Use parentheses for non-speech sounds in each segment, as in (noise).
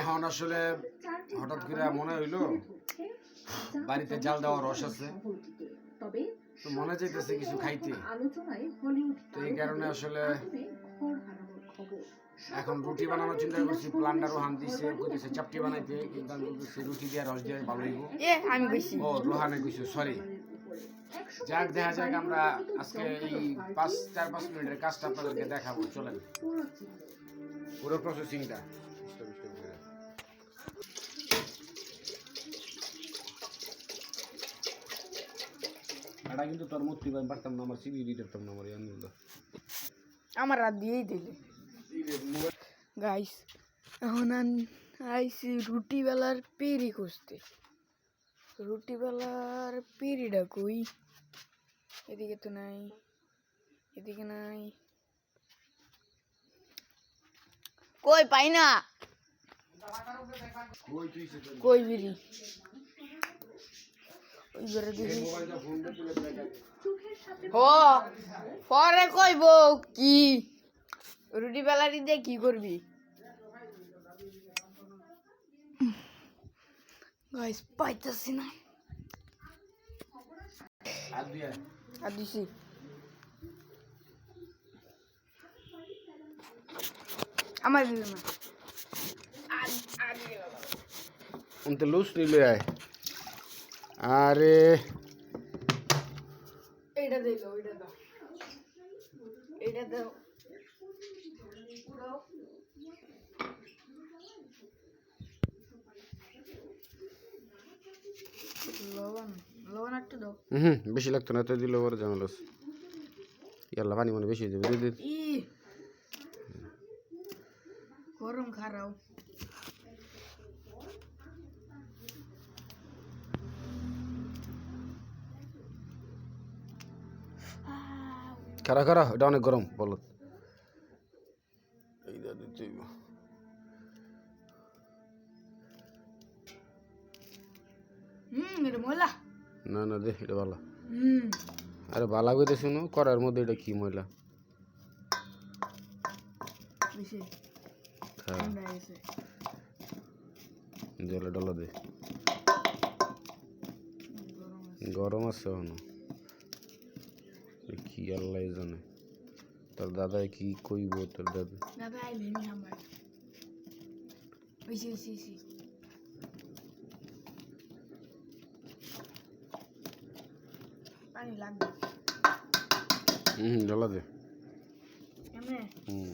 এখন আসলে হঠাৎ করে মনে হইল, বাড়িতে জাল দেওয়ার রস আছে। তো মনে চাইতেছে কিছু খাইতে। তো এই কারণে আসলে এখন রুটি বানানোর চিন্তা করছি প্লান্ডারও হান দিছে কইতেছে চাপটি বানাইতে কিন্তু আমি বলতেছি রুটি দিয়ে রস দিয়ে ভালো হইব। আমি কইছি। ও রোহানে কইছো সরি যাক দেখা যাক আমরা আজকে এই পাঁচ চার পাঁচ মিনিটের কাজটা আপনাদেরকে দেখাবো চলেন। পুরো প্রসেসিংটা এটা কিন্তু তোর মূর্তি পাই পারতাম না আমার সিবি দিতে পারতাম না আমার ইয়ানুল্লাহ আমার রাত দিয়েই দিলে গাইস এখন আইসি রুটি বেলার পেরি খুঁজতে রুটি বেলার পেরিটা কই এদিকে তো নাই এদিকে নাই কই পাই না? কই বিড়ি? পরে কইব কি? রুটি বেলারি দিয়ে কি করবি? গাইস পাইতাছি না। আর দিছি। আমার দিল না। উনতে লুজ নিলে আয়। আরে। এইটা দিল ওইটা দাও। এইটা দাও। হুম বেশি লাগতো না তো দিলে ওর আছে। ইয়াল্লা পানি মানে বেশি দেবে দিয়ে দে ই গরম খারাও। খারা খারা এটা অনেক গরম বলো। না না দে এটা ভালো হুম। আরে ভালো করে শুনো করার মধ্যে এটা কি ময়লা? বেশি হ্যাঁ। জলে ডলা দে। গরম আছে এখনও। কি আল্লাহ জানে। তোর দাদাই কি কইব তোর দাদা? দাদা পানি লাগবে। হুম ডলা দে। হুম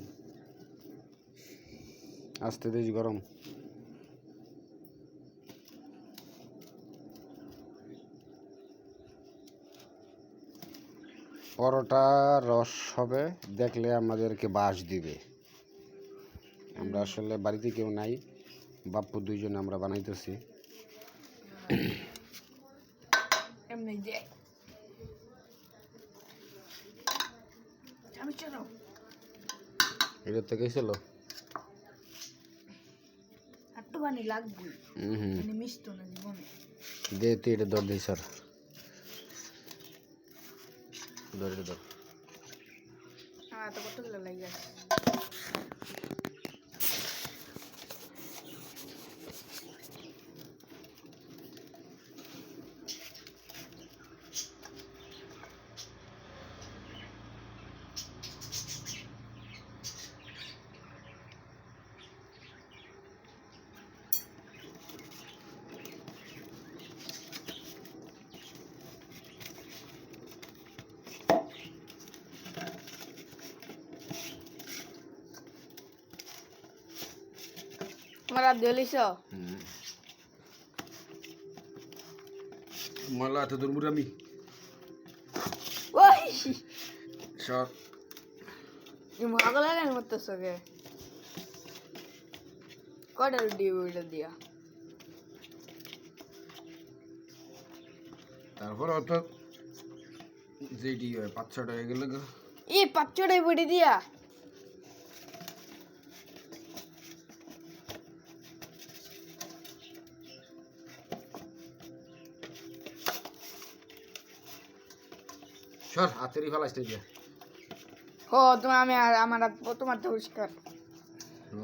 আস্তে দেশ গরম। পরোটা রস হবে দেখলে আমাদেরকে বাস দিবে। আমরা আসলে বাড়িতে কেউ নাই বাপ্পু দুইজন আমরা বানাইতেছি। এটা থেকে ছিল পানি লাগবে মানে মিশতো না জীবনে। দে তুই এটা ধর দিই স্যার দর এটা ধর আমার কতগুলো লাগে আমার আর দিলিস ময়লা এত দূর আমি। ওই সর ভাগ লাগে মতো সঙ্গে কটা ওইটা দিয়া? তারপর অত যেটি হয় পাঁচ ছটা হয়ে গেলে গো। ই পাঁচটাই বড়ি দিয়া। সর হাতেরই ফেলাইতে দিয়ে ও তোমার আমি আর আমার তোমার তো পরিষ্কার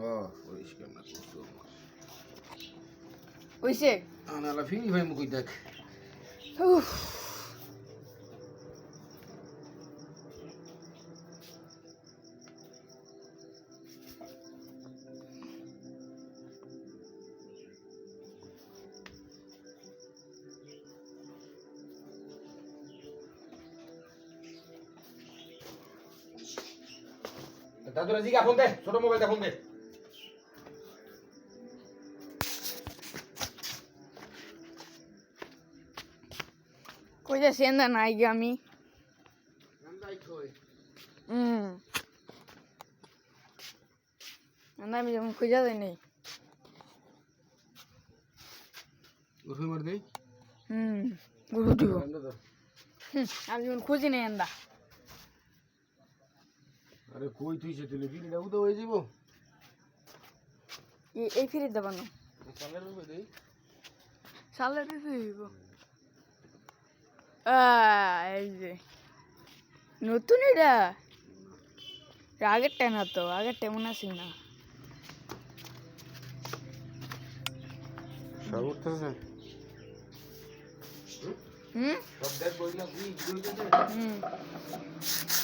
ও পরিষ্কার না হইছে? আনালা ফিরি ভাই মুখ দেখ। উফ। দাদুরা জিগা ফোন দে ছোট মোবাইলটা ফোন দে। কই যাচ্ছি এন্দা নাই গে আমি। হুম আমি যেমন খুঁজা যাই নাই। উঠে মার দে হুম গুরু দিব হুম আমি যেমন খুঁজি নাই এন্দা আরে কই তুই সে তুলে ফিরিটা উদা হয়ে যাব এই এই ফিরে দেবানো চালের রূপে দেই। সালের ফিরিব এই যে। নতুন এটা। আগেরটা না তো আগেরটা মনে আছে না। সব উঠতেছে? হুম? সব দেখ না দিতে হুম। এই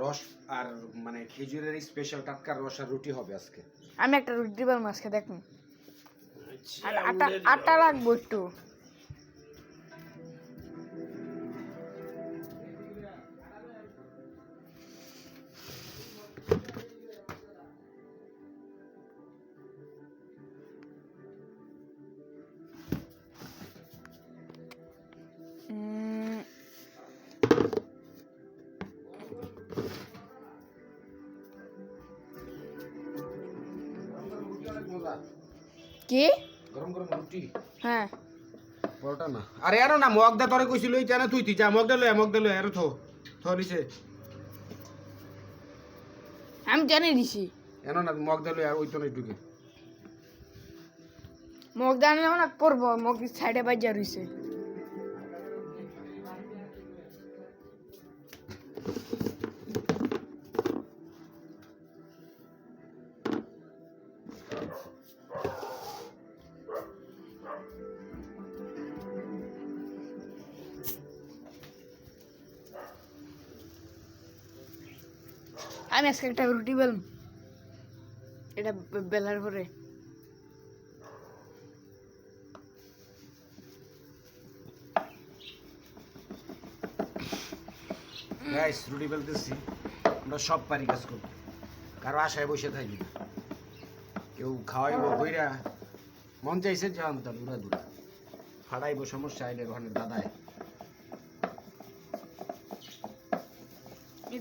রস আর মানে খেজুরের স্পেশাল টাটকা রস আর রুটি হবে আজকে। আমি একটা রুটি দিবার আজকে দেখুন। আর আটা আটা লাগবো একটু। কি? গরম গরম রুটি। হ্যাঁ। পরোটা না। আরে আরও না মগদা তরে কইছিল ইটা না তুই তুই যা মগদা লয় মগদা লয় আরও থো থো নিছে আমি জানি দিছি এনো না মগদা লয় আর ওই তো নাই ঢুকে। মগ দানি না করব মগ সাইডে বাজা রইছে। আমি আজকে একটা রুটি বেলম। এটা বেলার পরে। গাইস রুটি বেলতেছি। আমরা সব পারি কাজ করব। কারও আশায় বসে থাকি। কেউ খাওয়াইবো কইরা। মন চাইছে তার দূরা দূরা। ফাড়াইবো সমস্যা, আইলে ওখানে দাদায়।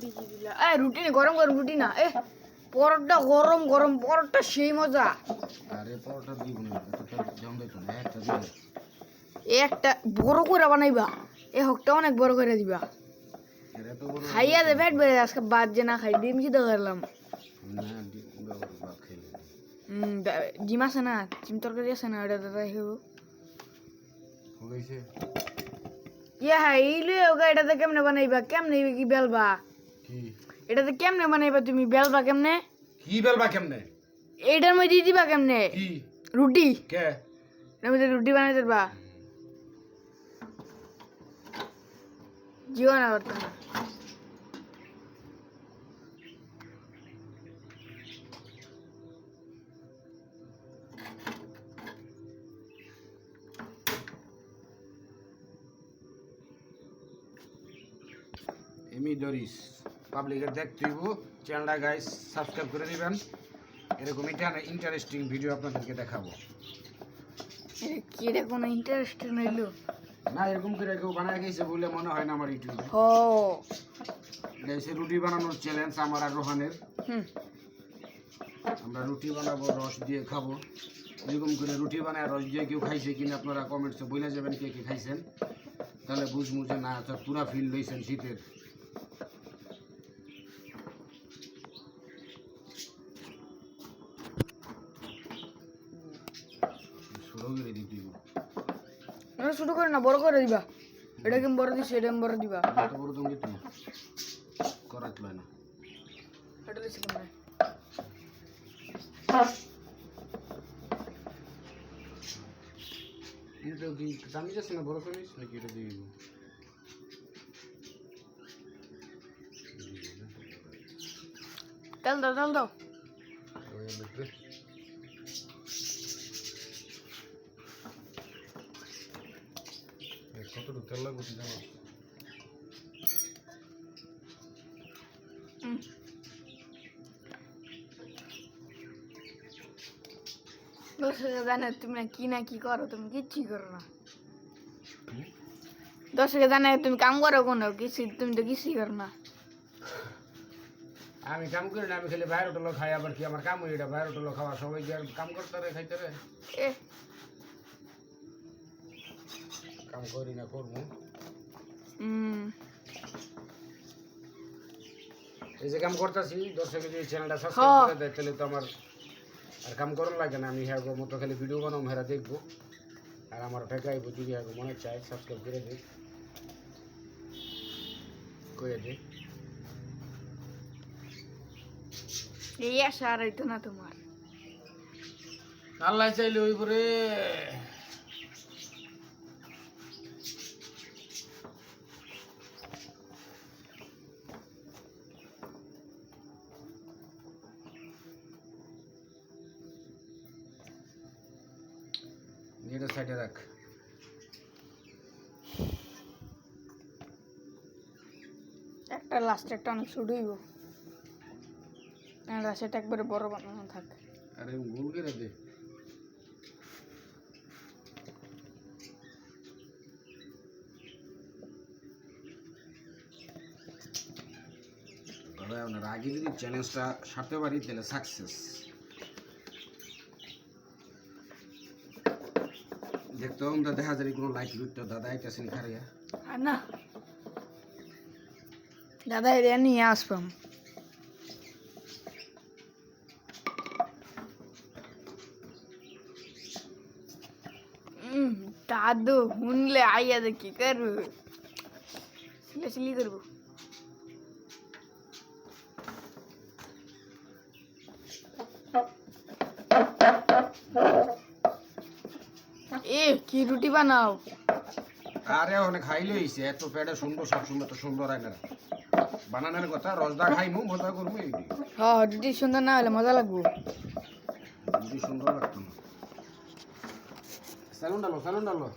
দিলা। এই রুটি না গরম গরম রুটি না। এ পরোটা গরম গরম পরোটা সেই মজা। আরে পরোটা দিব না একটা এ বড় করে বানাইবা। এ হকটা অনেক বড় করে দিবা। খাইয়া দে পেট বেড়ে আজকে বাদ যে না খাই ডিম সিদ্ধ করলাম। ডিম আছে না ডিম তরকারি আছে না ওটা দাদা খেব ইয়া হ্যাঁ এই লুয়ে ওগা এটাতে কেমনে বানাইবা কেমনে কি বেলবা? এটাতে কেমনে বানাইবা তুমি বেলবা কেমনে? কি বেলবা কেমনে? এইটার মধ্যে দিয়ে দিবা কেমনে? কি? রুটি? কে? এটার মধ্যে রুটি বানাই দিবা জিও না করতে না। পাবলিকের দেখতে হইব। চ্যানেলটা গাইস সাবস্ক্রাইব করে দিবেন। এরকম এটা ইন্টারেস্টিং ভিডিও আপনাদেরকে দেখাবো। কি এটা কোনো ইন্টারেস্ট না এরকম করে কেউ বানায় গেছে বলে মনে হয় না আমার ইউটিউবে। ও রুটি বানানোর চ্যালেঞ্জ আমার আর রোহানের। হুম। আমরা রুটি বানাবো রস দিয়ে খাব। এরকম করে রুটি বানায় রস দিয়ে কেউ খাইছে কিনা আপনারা কমেন্টসে বলে যাবেন কে কে খাইছেন। তাহলে বুঝমু যে না তো পুরা ফিল লইছেন শীতের। হইব। এটা ছোট করে না বড় করে দিবা। এটা কেমন বড় দিছি এটা বড় দিবা। এত বড় তুমি তুমি করাত লয় না। এটা দিছি কেমন? এটা কি চামিচ আছে না বড় চামিচ নাকি এটা দিয়ে দিব? তেল দাও তেল দাও। কতটুকু তেল লাগবে তুই জানো? হুম। দর্শকে জানে তুমি কি না কি করো তুমি কিচ্ছুই করো না। দর্শকে জানে তুমি কাম করো কোনো কিছু তুমি তো কিছুই করো না। আমি কাম করি না আমি খালি বাইরে হোটেল খাই আবার কি আমার কাম হই এটা? বাইরে হোটেল খাওয়া সবাই যে কাম করতে রে খাইতে রে কাম করি না করব। এই যে কাম করতেছি দর্শকে যদি চ্যানেলটা। সাবস্ক্রাইব করে দেয় তাহলে তো আমার আর কাম করার লাগে না আমি হ্যাঁ মতো খালি ভিডিও বানাবো হেরা দেখব। আর আমার টাকা আইব যদি হ্যাঁ মনে চাই সাবস্ক্রাইব করে দিই করে দিই এই আশা আর হইতো না তোমার। আল্লাহ চাইলে ওই পরে একটা লাস্ট একটা অনেক ছোট হইব আর সেটা একবারে বড় বানানো থাক। আরে গোল করে দে। তবে আপনার আগে যদি চ্যালেঞ্জটা সারতে পারি তাহলে সাকসেস দেখতে আমরা দেখা যায় কোনো লাইট লুটটা দাদা আইতেছেন খারিয়া না দাদা এরিয়া নিয়ে আসবাম উম, দাদু শুনলে আইয়া দে কি করব সিলে সিলি করব এ কি রুটি বানাও আরে অনেক খাইলে হইছে এত পেটে সুন্দর সব সুন্দর তো সুন্দর হয় না বানানোর কথা রসদা খাইমু মজা করব এই হ্যাঁ সুন্দর না হলে মজা লাগবো। যদি সুন্দর লাগতো না। স্যালুন ডালো স্যালুন ডালো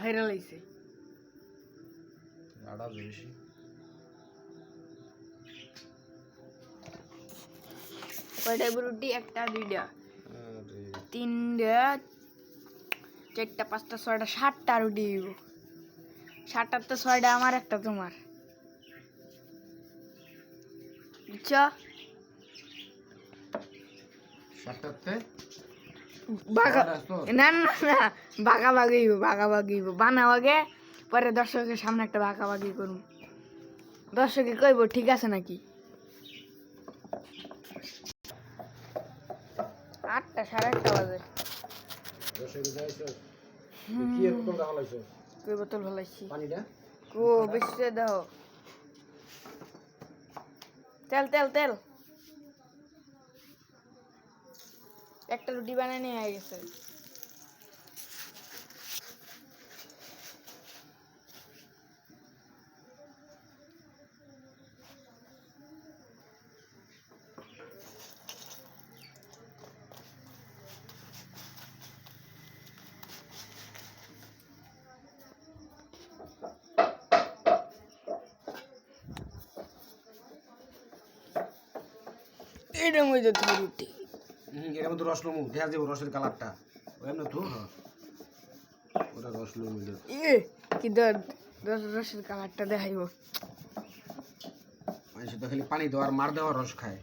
ভাইরাল হয়েছে কয়টা রুটি একটা দুইটা। তিনটা চারটা পাঁচটা ছয়টা সাতটা রুটি সাতটার তো ছয়টা আমার একটা তোমার। বুঝছ? না না না বাঘা বাগিব বাঘা বাগিব বানাও আগে পরে দর্শকের সামনে একটা বাঘা বাগি করুন দর্শকে কইব ঠিক আছে নাকি? আটটা সাড়ে আটটা বাজে। কই বোতল ভালাইছি। কো বেশি দাও। তেল তেল তেল। একটা রুটি বানাই নিয়ে হয়ে গেছে। এ এটার মধ্যে তো রুটি হুম, এর মধ্যে রস লমু দেখা যাব রসের কালারটা। এমনি তো হ্যাঁ। ওটা রস লমু দিল ইয়ে কি দর রসের কালারটা দেখাইব। মানুষ তো খালি পানি দেওয়ার মার দেওয়ার রস খায়।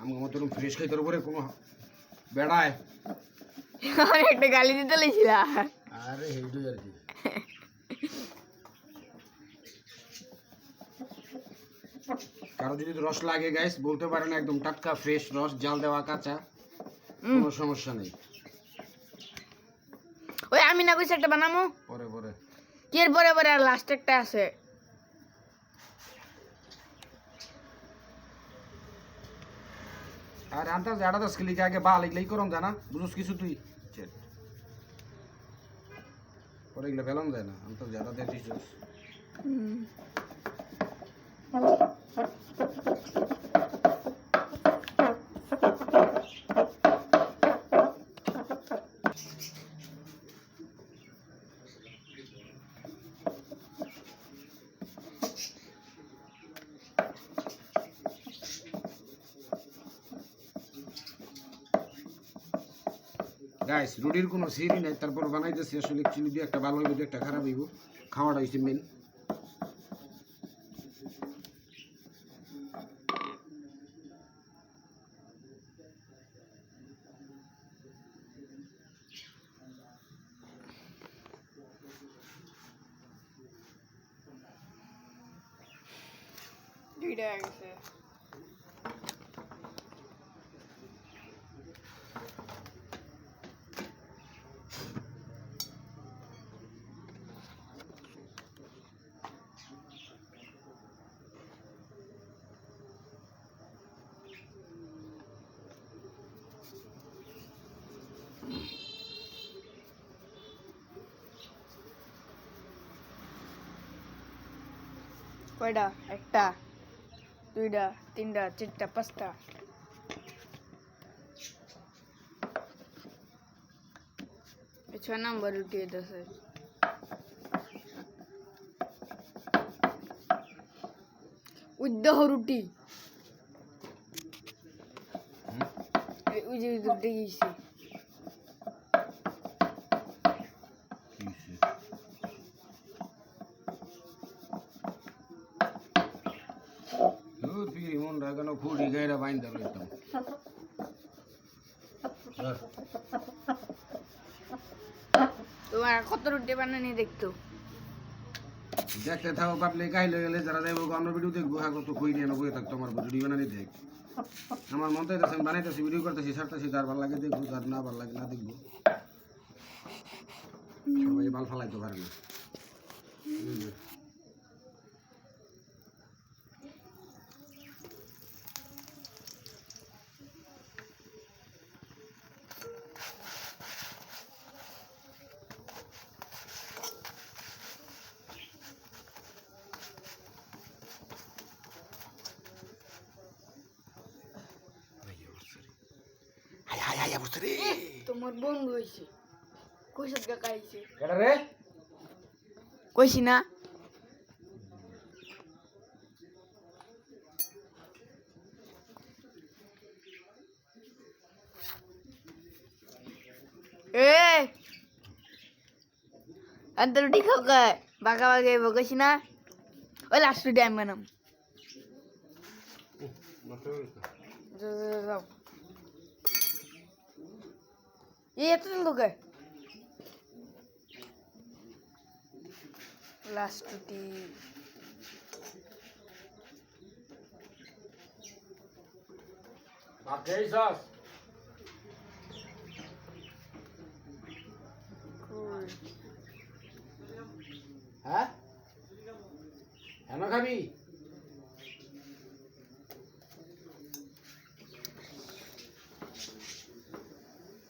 আমার মতো ফ্রেশ খাইতে উপরে কোনো বেড়ায়। একটা গালি দিতে লেছিল আরে হেইটুই আর কি। (laughs) কারও যদি রস লাগে গাইস বলতে পারেন একদম টাটকা ফ্রেশ রস জাল দেওয়া কাঁচা কোনো সমস্যা নেই। ওই আমি না কইছি একটা বানামো? পরে পরে। কি এর পরে পরে আর লাস্ট একটা আছে? আর আনতে জাডা দশ কিলি আগে বা লিখলেই করম জানা? বুঝুস কিছু তুই? চেট পরে এগুলো ফেলন যায় না। আনতে জাডা দেখছিস গাইস রুটির কোনো সিরি নাই, তারপর বানাইতেছি আসলে চিনি দিয়ে একটা ভালো হইব একটা খারাপ হইব। খাওয়াটা হইছে মেন কয়টা একটা দুইটা তিনটা চারটা পাঁচটা ছয় নাম্বার রুটি আছে উদ্যহ রুটি। এই ওই যে দুধ গেছি দূর ফিরি মন রাখানো খুঁড়ি গাইরা বাইন্দা লইতাম তোমার কত রুটি বানানি দেখতো। দেখতে থাকো পাবলে গাইলে গেলে যারা যাইব আমরা ভিডিও দেখব হ্যাঁ কত কই নিয়ে বইয়ে থাকতো, আমার ভিডিও বানানি দেখ। আমার মন চাইতেছে আমি বানাইতেছি ভিডিও করতেছি, ছাড়তেছি, যার ভালো লাগে দেখব, যার না ভালো লাগে না দেখব। সবাই বাল ফালাইতে পারে না। বন্ধু হয়েছে কইসাত কাকা আইছে কেডা রে? কইছি না। এ! আন্ত রুটি খাও কে? বাঁকা বাঁকা এবার কইছি না। ওই লাস্ট রুটি আমি বানাম। যাও, যাও, যাও। এই এত লোকে লাস্ট রুটি ভাবতেই সস কই? হ্যাঁ কেন খাবি চলো, চলো, চলো। হেনু বইয়া বানা যা এই কিন্তু জানো কি হবে? লে।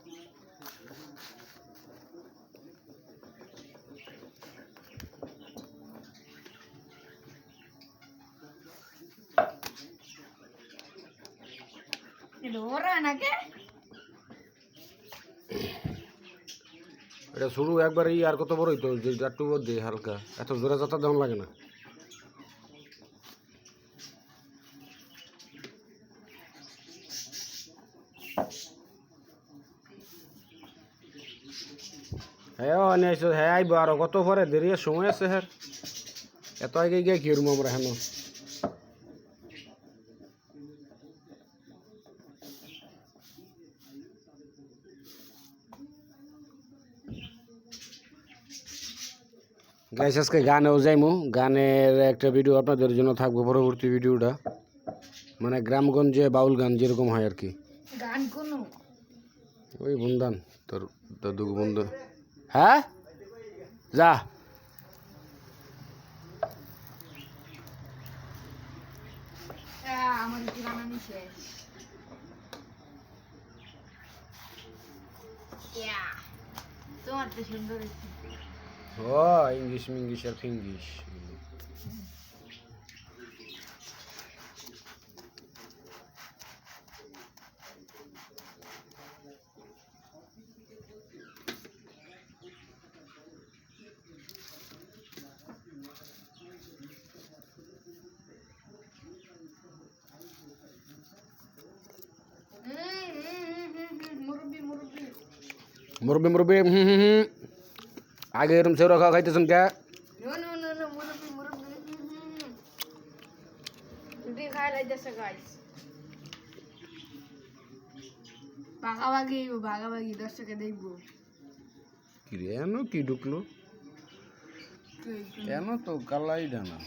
এটা হয় শুরু একবার ই আর কত বড় হইতো যে একটু দে হালকা। এত জোরে যাতা দাম লাগে না। হ্যাঁ অনে আইসো হ্যাঁ আইব আর। কত পরে? দেরি সময় আছে হ্যাঁ এত আগে গিয়ে কি করব আমরা হেন? গাইস আজকে গানেও যাইমু গানের একটা ভিডিও আপনাদের জন্য থাকব পরবর্তী ভিডিওটা মানে গ্রামগঞ্জে বাউল গান যেরকম হয় আর কি। গান কোনো। ওই বন্ধান তোর দাদু বন্ধু। হ্যাঁ? যা। তোমার তো সুন্দর হয়েছে ও ইংলিশ মিংলিশ আর ফিঙ্গিশ মুরব্বি মুরব্বি মুরব্বি মুরব্বি হুম হুম হুম আগে এরম সেও রাখা খাইতেছেন কে? ভাগাভাগি ভাগাভাগি দর্শকে দেখব। কি রে কি ঢুকলো? কেন তো কালাই ডানা।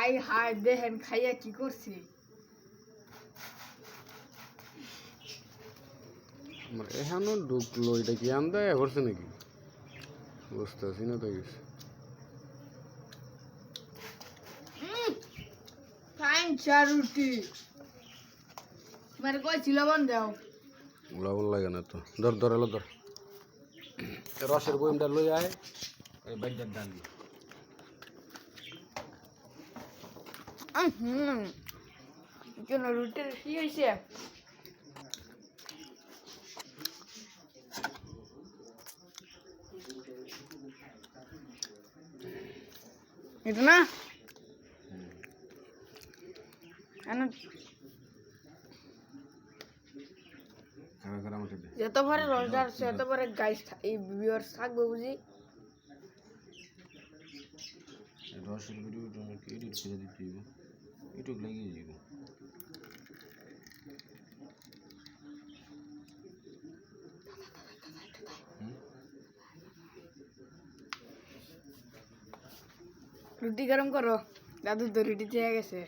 আই হাই দেখেন খাইয়া কি করছে? আমার এখানো ঢুকলো এটা কি আন্দায় করছে নাকি? বুঝতে পারছি না তো কিছু। রুটি। মানে কই ছিল বন দাও লবণ লাগে না তো। ধর ধর এলো ধর। রসের বইমটা লই আয় এই বাইজার ডাল দিয়ে। হুম। রুটির কি হয়েছে এটা না? যত পরে রোজগার তত পরে গাইস এই ভিউয়ার্স থাকবে বুঝি। রসের ভিডিওটা এডিট করে দিতে হইব। ইউটিউব লাগিয়ে যাব রুটি গরম করো দাদু তো রুটি চেয়ে গেছে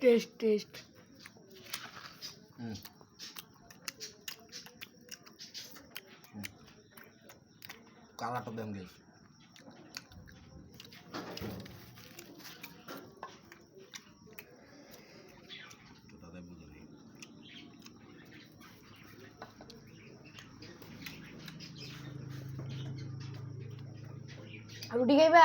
টেস্ট টেস্ট কালাটা দেন গেছে রুটি খাইবা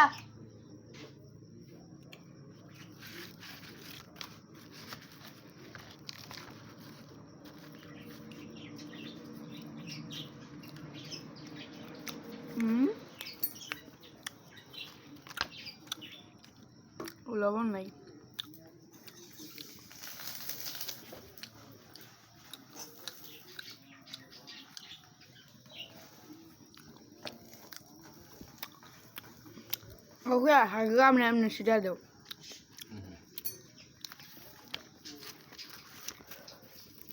ওকে হালকা আমরা এমনি সেটা দেব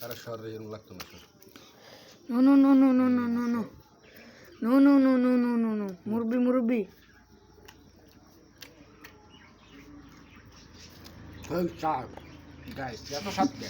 আরে শহরে এরকম লাগতো না no no no no no no no no no no no no no no no মুরব্বি মুরব্বি গাইস এত সাতকে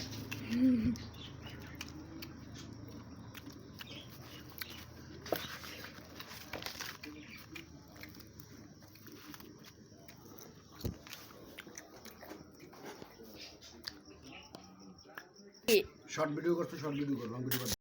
শর্ট ভিডিও করছ শর্ট ভিডিও করো লং ভিডিও